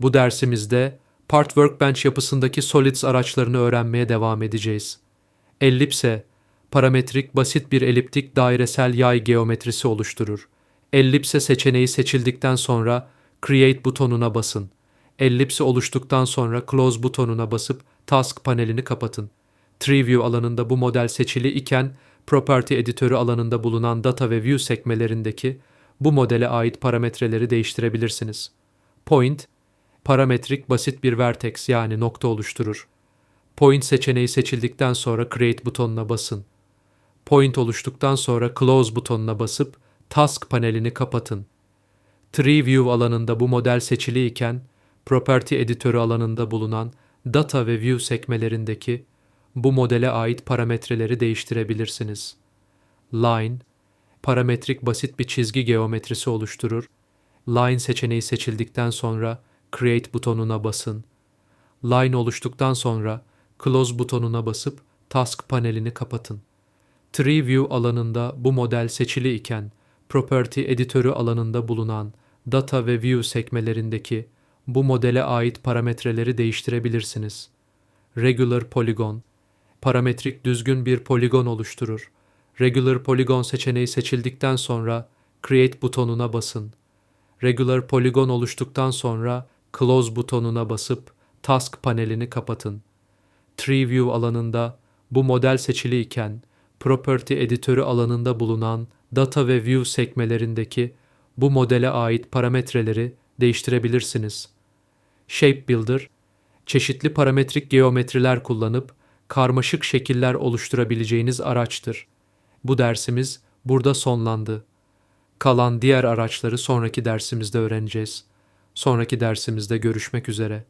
Bu dersimizde Part Workbench yapısındaki Solids araçlarını öğrenmeye devam edeceğiz. Ellipse, parametrik basit bir eliptik dairesel yay geometrisi oluşturur. Ellipse seçeneği seçildikten sonra Create butonuna basın. Ellipse oluştuktan sonra Close butonuna basıp Task panelini kapatın. Tree View alanında bu model seçili iken Property editörü alanında bulunan Data ve View sekmelerindeki bu modele ait parametreleri değiştirebilirsiniz. Point, parametrik basit bir vertex yani nokta oluşturur. Point seçeneği seçildikten sonra Create butonuna basın. Point oluştuktan sonra Close butonuna basıp Task panelini kapatın. Tree View alanında bu model seçili iken Property editörü alanında bulunan Data ve View sekmelerindeki bu modele ait parametreleri değiştirebilirsiniz. Line, parametrik basit bir çizgi geometrisi oluşturur. Line seçeneği seçildikten sonra Create butonuna basın. Line oluştuktan sonra Close butonuna basıp Task panelini kapatın. Tree View alanında bu model seçili iken Property editörü alanında bulunan Data ve View sekmelerindeki bu modele ait parametreleri değiştirebilirsiniz. Regular Polygon, parametrik düzgün bir poligon oluşturur. Regular Polygon seçeneği seçildikten sonra Create butonuna basın. Regular Polygon oluştuktan sonra Close butonuna basıp Task panelini kapatın. Tree View alanında bu model seçili iken Property editörü alanında bulunan Data ve View sekmelerindeki bu modele ait parametreleri değiştirebilirsiniz. Shape Builder, çeşitli parametrik geometriler kullanıp karmaşık şekiller oluşturabileceğiniz araçtır. Bu dersimiz burada sonlandı. Kalan diğer araçları sonraki dersimizde öğreneceğiz. Sonraki dersimizde görüşmek üzere.